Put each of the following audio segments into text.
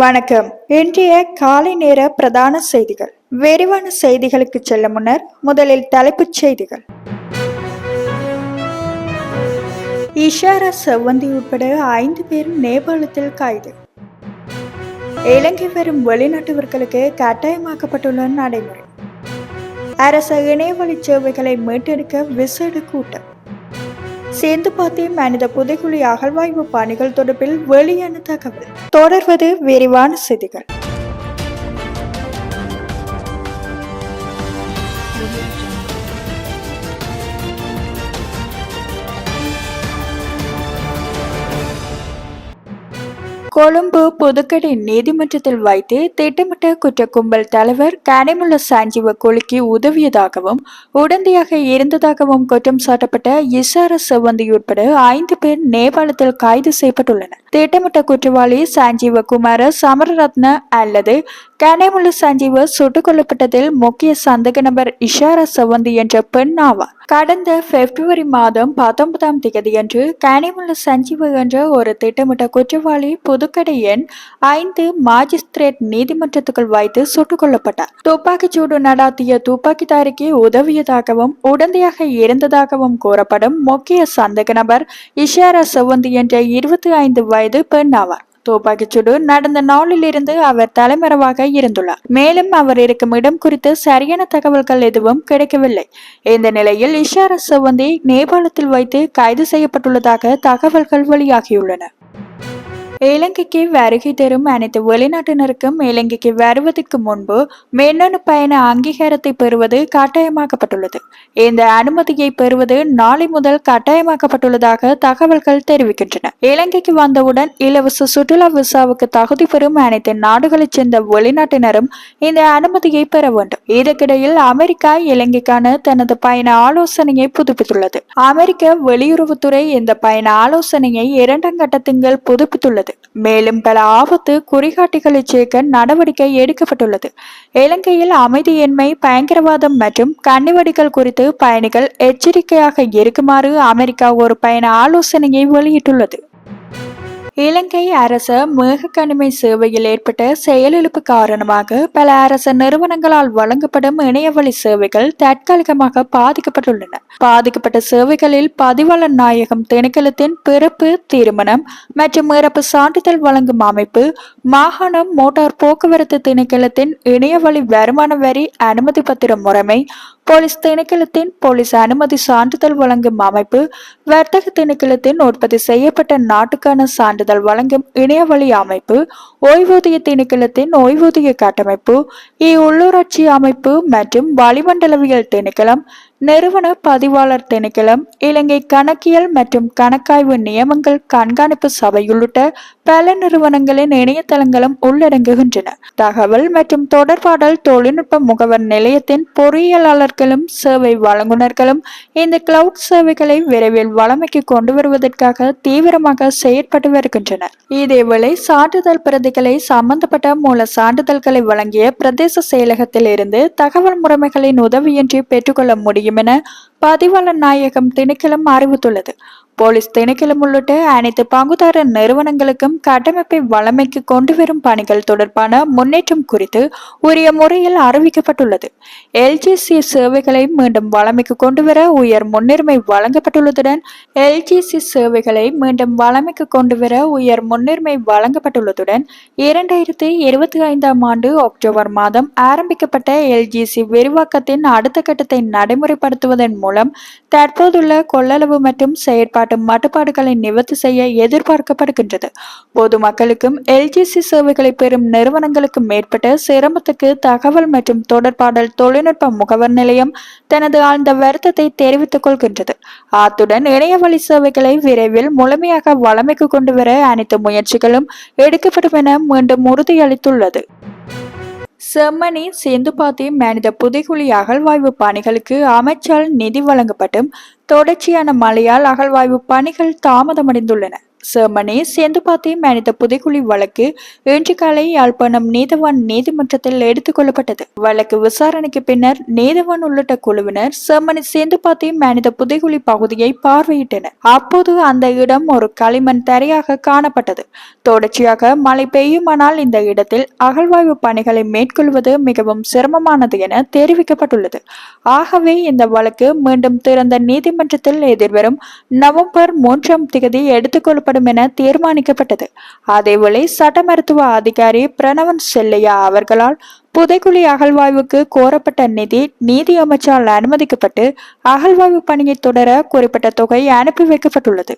வணக்கம். இன்றைய காலை நேர பிரதான செய்திகள். விரிவான செய்திகளுக்கு செல்ல முன்னர் முதலில் தலைப்புச் செய்திகள். இஷாரா செவ்வந்தி உட்பட ஐந்து பேர் நேபாளத்தில் கைது. இலங்கை வரும் வெளிநாட்டவர்களுக்கு கட்டாயமாக்கப்பட்டுள்ள நடைமுறை. அரச இணையவழி சேவைகளை மீட்டெடுக்க விசேட கூட்டம். சேந்துபாத்தி மனித புதைக்குழி அகழ்வாய்வு பணிகள் தொடர்பில் வெளியான தகவல். தொடர்வது விரிவான செய்திகள். கொழும்பு புதுக்கடை நீதிமன்றத்தில் வைத்து திட்டமிட்ட குற்ற கும்பல் தலைவர் கனிமுள்ள சாஞ்சிவ குலுக்கி உதவியதாகவும் உடந்தையாக இருந்ததாகவும் குற்றம் சாட்டப்பட்ட இசார செவ்வந்தி உட்பட ஐந்து பேர் நேபாளத்தில் கைது செய்யப்பட்டுள்ளனர். திட்டமிட்ட குற்றவாளி சாஞ்சீவ குமார சமரரத்ன அல்லது கனிமுள்ள சஞ்சீவ சுட்டுக் கொல்லப்பட்டதில் முக்கிய சந்தக நபர் இஷாரா சவந்தி என்ற பெண் ஆவார். கடந்த பிப்ரவரி மாதம் பத்தொன்பதாம் தேதியன்று கனிமுள்ள சஞ்சீவ என்ற ஒரு திட்டமிட்ட குற்றவாளி புதுக்கடை எண் ஐந்து மாஜிஸ்திரேட் நீதிமன்றத்துக்குள் வைத்து சுட்டுக் கொல்லப்பட்டார் துப்பாக்கிச்சூடு நடாத்திய துப்பாக்கிதாரிக்கு உதவியதாகவும் உடந்தையாக இருந்ததாகவும் கூறப்படும் முக்கிய சந்தக நபர் இஷாரா சவந்தி என்ற இருபத்தி ஐந்து வயது பெண் ஆவார். துப்பாக்கிச்சூடு நடந்த நாளிலிருந்து அவர் தலைமறைவாக இருந்துள்ளார். மேலும் அவர் இருக்கும் இடம் குறித்து சரியான தகவல்கள் எதுவும் கிடைக்கவில்லை. இந்த நிலையில் இஷாரஸ் சவந்தி நேபாளத்தில் வைத்து கைது செய்யப்பட்டுள்ளதாக தகவல்கள் வெளியாகியுள்ளன. இலங்கைக்கு வருகை தரும் அனைத்து வெளிநாட்டினருக்கும் இலங்கைக்கு வருவதற்கு முன்பு மின்னணு பயண அங்கீகாரத்தை பெறுவது கட்டாயமாக்கப்பட்டுள்ளது. இந்த அனுமதியை பெறுவது நாளை முதல் கட்டாயமாக்கப்பட்டுள்ளதாக தகவல்கள் தெரிவிக்கின்றன. இலங்கைக்கு வந்தவுடன் இலவச சுற்றுலா விசாவுக்கு தகுதி பெறும் அனைத்து நாடுகளைச் சேர்ந்த வெளிநாட்டினரும் இந்த அனுமதியை பெற வேண்டும். இதற்கிடையில் அமெரிக்கா இலங்கைக்கான தனது பயண ஆலோசனையை புதுப்பித்துள்ளது. அமெரிக்க வெளியுறவுத்துறை இந்த பயண ஆலோசனையை இரண்டாம் கட்டத்தின்கள் புதுப்பித்துள்ளது. மேலும் பல ஆபத்து குறிகாட்டிகளை சேர்க்க நடவடிக்கை எடுக்கப்பட்டுள்ளது. இலங்கையில் அமைதியின்மை பயங்கரவாதம் மற்றும் கண்ணிவடிகள் குறித்து பயணிகள் எச்சரிக்கையாக இருக்குமாறு அமெரிக்கா ஒரு பயண ஆலோசனையை வெளியிட்டுள்ளது. இலங்கை அரச மேகக்கணிமை சேவையில் ஏற்பட்ட செயலிழப்பு காரணமாக பல அரச நிறுவனங்களால் வழங்கப்படும் இணையவழி சேவைகள் தற்காலிகமாக பாதிக்கப்பட்டுள்ளன. பாதிக்கப்பட்ட சேவைகளில் பதிவாளர் நாயகம் திணைக்களத்தின் பிறப்பு திருமணம் மற்றும் இறப்பு சான்றிதழ் வழங்கும் அமைப்பு மாகாணம் மோட்டார் போக்குவரத்து திணைக்களத்தின் இணையவழி வருமான வரி அனுமதி பத்திர முறைமை போலீஸ் திணைக்களத்தின் போலீஸ் அனுமதி சான்றிதழ் வழங்கும் அமைப்பு வர்த்தக திணைக்களத்தின் உற்பத்தி செய்யப்பட்ட நாட்டுக்கான சான்றிதழ் வழங்கும் இணையவழி அமைப்பு ஓய்வூதிய திணைக்களத்தின் ஓய்வூதிய கட்டமைப்பு இ உள்ளூராட்சி அமைப்பு மற்றும் வளிமண்டலவியல் திணைக்களம் நிறுவன பதிவாளர் திணைக்களம் இலங்கை கணக்கியல் மற்றும் கணக்காய்வு நியமங்கள் கண்காணிப்பு சபை உள்ளிட்ட பல நிறுவனங்களின் இணையதளங்களும் உள்ளடங்குகின்றன. தகவல் மற்றும் தொடர்பாடல் தொழில்நுட்ப முகவர் நிலையத்தின் பொறியியலாளர்களும் சேவை வழங்குநர்களும் இந்த கிளவுட் சேவைகளை விரைவில் வளமைக்கு கொண்டு வருவதற்காக தீவிரமாக செயற்பட்டு வருகின்றனர் இதேவேளை சான்றிதழ் பிரதிகளை சம்பந்தப்பட்ட மூல சான்றிதழ்களை வழங்கிய பிரதேச செயலகத்தில் இருந்து தகவல் முறைமைகளின் உதவியின்றி பெற்றுக்கொள்ள முடியும் முடியும் என பதிவாளர் நாயகம் திணைக்களம் அறிவித்துள்ளது. போலீஸ் திணைக்களம் உள்ளிட்ட அனைத்து பங்குதாரர் நிறுவனங்களுக்கும் கட்டமைப்பை வளமைக்கு கொண்டு வரும் பணிகள் தொடர்பான முன்னேற்றம் குறித்து உரிய முறையில் அறிவிக்கப்பட்டுள்ளது. எல்ஜிசி சேவைகளை மீண்டும் வளமைக்கு கொண்டு வர உயர் முன்னுரிமை வழங்கப்பட்டுள்ளதுடன் எல்ஜிசி சேவைகளை மீண்டும் வளமைக்கு கொண்டு வர உயர் முன்னுரிமை வழங்கப்பட்டுள்ளதுடன் இரண்டாயிரத்தி இருபத்தி ஐந்தாம் ஆண்டு அக்டோபர் மாதம் ஆரம்பிக்கப்பட்ட எல்ஜிசி விரிவாக்கத்தின் அடுத்த கட்டத்தை நடைமுறைப்படுத்துவதன் மூலம் தற்போதுள்ள கொள்ளளவு மற்றும் செயற்பாடு காட்டும் மட்டுப்பாடுகளை நிவர்த்தி செய்ய எதிர்பார்க்கப்படுகின்றது. பொதுமக்களுக்கும் எல்ஜிசி சேவைகளை பெறும் நிறுவனங்களுக்கும் மேற்பட்ட சிரமத்துக்கு தகவல் மற்றும் தொடர்பாடல் தொழில்நுட்ப முகவர் நிலையம் தனது ஆழ்ந்த வருத்தத்தை தெரிவித்துக் கொள்கின்றது. அத்துடன் இணையவழி சேவைகளை விரைவில் முழுமையாக வளமைக்கு கொண்டு வர அனைத்து முயற்சிகளும் எடுக்கப்படும் என மீண்டும் உறுதியளித்துள்ளது. செம்மணி செந்துபாத்தி மனித புதைகுழி அகழ்வாய்வு பணிகளுக்கு அமைச்சால் நிதி வழங்கப்பட்டும். தொடர்ச்சியான மழையால் அகழ்வாய்வு பணிகள் தாமதமடைந்துள்ளன. செம்மணி சேந்துபாத்தி மனித புதைக்குழி வழக்கு இன்று காலை யாழ்ப்பாணம் நீதவான் நீதிமன்றத்தில் எடுத்துக் கொள்ளப்பட்டது. வழக்கு விசாரணைக்கு பின்னர் நீதவான் உள்ளிட்ட குழுவினர் சேர்ந்து பார்த்து மனித புதைக்குழி பகுதியை பார்வையிட்டனர். அப்போது அந்த இடம் ஒரு களிமண் தரையாக காணப்பட்டது. தொடர்ச்சியாக மழை பெய்யுமானால் இந்த இடத்தில் அகழ்வாய்வு பணிகளை மேற்கொள்வது மிகவும் சிரமமானது என தெரிவிக்கப்பட்டுள்ளது. ஆகவே இந்த வழக்கு மீண்டும் திறந்த நீதிமன்றத்தில் எதிர்வரும் நவம்பர் மூன்றாம் தேதி எடுத்துக்கொள்ள செயல்படும் என தீர்மானிக்கப்பட்டது. அதேவேளை சட்ட மருத்துவ அதிகாரி பிரணவன் செல்லையா அவர்களால் புதைக்குழி அகழ்வாய்வுக்கு கோரப்பட்ட நிதி நீதி அமைச்சால் அனுமதிக்கப்பட்டு அகழ்வாய்வு பணியை தொடர குறிப்பிட்ட தொகை அனுப்பி வைக்கப்பட்டுள்ளது.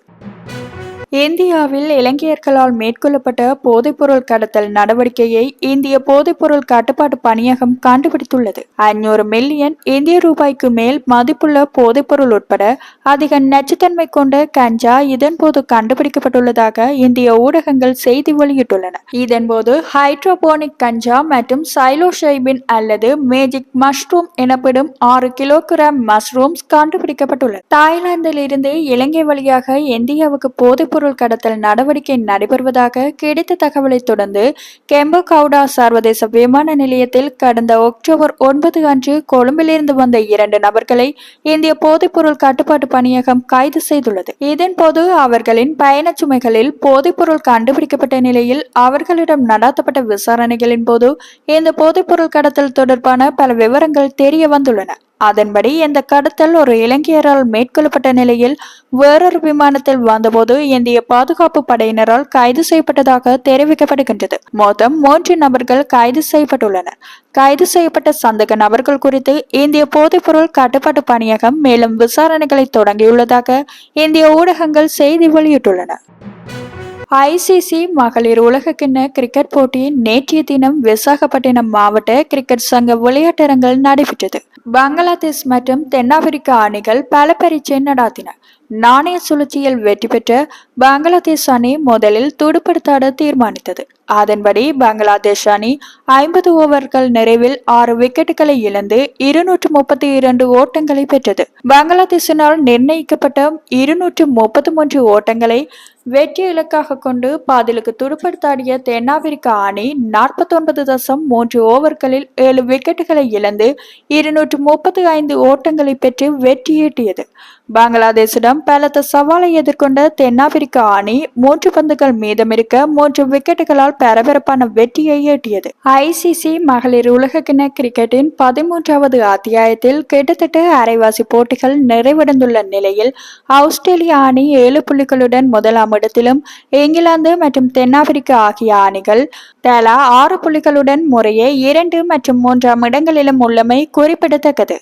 இந்தியாவில் இலங்கையர்களால் மேற்கொள்ளப்பட்ட போதைப்பொருள் கடத்தல் நடவடிக்கையை இந்திய போதைப்பொருள் கட்டுப்பாட்டு பணியகம் கண்டுபிடித்துள்ளது. ஐநூறு மில்லியன் இந்திய ரூபாய்க்கு மேல் மதிப்புள்ள போதைப்பொருள் உட்பட அதிக நச்சுத்தன்மை கொண்ட கஞ்சா இதன்போது கண்டுபிடிக்கப்பட்டுள்ளதாக இந்திய ஊடகங்கள் செய்தி வெளியிட்டுள்ளன. இதன்போது ஹைட்ரோபோனிக் கஞ்சா மற்றும் சைலோஷைபின் அல்லது மேஜிக் மஷ்ரூம் எனப்படும் ஆறு கிலோகிராம் மஷ்ரூம்ஸ் கண்டுபிடிக்கப்பட்டுள்ளன. தாய்லாந்தில் இருந்து இலங்கை வழியாக இந்தியாவுக்கு போதைப்பொருள் போதைப்பொருள் கடத்தல் நடவடிக்கை நடைபெறுவதாக கிடைத்த தகவலை தொடர்ந்து கெம்போ கவுடா சர்வதேச விமான நிலையத்தில் கடந்த அக்டோபர் ஒன்பது அன்று கொழும்பிலிருந்து வந்த இரண்டு நபர்களை இந்திய போதைப்பொருள் கட்டுப்பாட்டு பணியகம் கைது செய்துள்ளது. இதன்போது அவர்களின் பயண சுமைகளில் போதைப்பொருள் கண்டுபிடிக்கப்பட்ட நிலையில் அவர்களிடம் நடாத்தப்பட்ட விசாரணைகளின் போது இந்த போதைப்பொருள் கடத்தல் தொடர்பான பல விவரங்கள் தெரிய வந்துள்ளன. அதன்படி இந்த கடத்தல் ஒரு இலங்கையரால் மேற்கொள்ளப்பட்ட நிலையில் வேறொரு விமானத்தில் வந்தபோது இந்திய பாதுகாப்பு படையினரால் கைது செய்யப்பட்டதாக தெரிவிக்கப்படுகின்றது. மொத்தம் மூன்று நபர்கள் கைது செய்யப்பட்டுள்ளனர். கைது செய்யப்பட்ட சந்தக நபர்கள் குறித்து இந்திய போதைப்பொருள் கட்டுப்பாட்டு பணியகம் மேலும் விசாரணைகளை தொடங்கியுள்ளதாக இந்திய ஊடகங்கள் செய்தி வெளியிட்டுள்ளன. ஐசிசி மகளிர் உலகக்கிண்ண கிரிக்கெட் போட்டி நேற்றைய தினம் விசாகப்பட்டினம் மாவட்ட கிரிக்கெட் சங்க விளையாட்டரங்கில் நடைபெற்றது. பங்களாதேஷ் மற்றும் தென்னாப்பிரிக்கா அணிகள் பல பரீட்சை நடாத்தின. நாணய சுழற்சியில் வெற்றி பெற்ற பங்களாதேஷ் அணி முதலில் துடுப்படுத்தாட தீர்மானித்தது. அதன்படி பங்களாதேஷ் அணி ஐம்பது ஓவர்கள் நிறைவில் ஆறு விக்கெட்டுகளை இழந்து இருநூற்று முப்பத்தி இரண்டு ஓட்டங்களை பெற்றது. பங்களாதேஷினால் நிர்ணயிக்கப்பட்ட இருநூற்று முப்பத்தி மூன்று ஓட்டங்களை வெற்றி இலக்காக கொண்டு பாதிலுக்கு துடுப்படுத்தாடிய தென்னாப்பிரிக்க அணி நாற்பத்தி ஒன்பது தசம் மூன்று ஓவர்களில் ஏழு விக்கெட்டுகளை இழந்து இருநூற்று முப்பத்தி ஐந்து ஓட்டங்களை பெற்று வெற்றியீட்டியது பங்களாதேஷிடம் பலத்த சவாலை எதிர்கொண்ட தென்னாப்பிரிக்க அணி மூன்று பந்துகள் மீதமிருக்க மூன்று விக்கெட்டுகளால் பரபரப்பான வெற்றியை எட்டியது. ஐசிசி மகளிர் உலகக்கிண கிரிக்கெட்டின் பதிமூன்றாவது அத்தியாயத்தில் கிட்டத்தட்ட அரைவாசி போட்டிகள் நிறைவடைந்துள்ள நிலையில் ஆஸ்திரேலிய அணி ஏழு புள்ளிகளுடன் முதலாம் இடத்திலும் இங்கிலாந்து மற்றும் தென்னாப்பிரிக்கா ஆகிய அணிகள் தலா ஆறு புள்ளிகளுடன் முறையே இரண்டு மற்றும் மூன்றாம் இடங்களிலும் உள்ளமை குறிப்பிடத்தக்கது.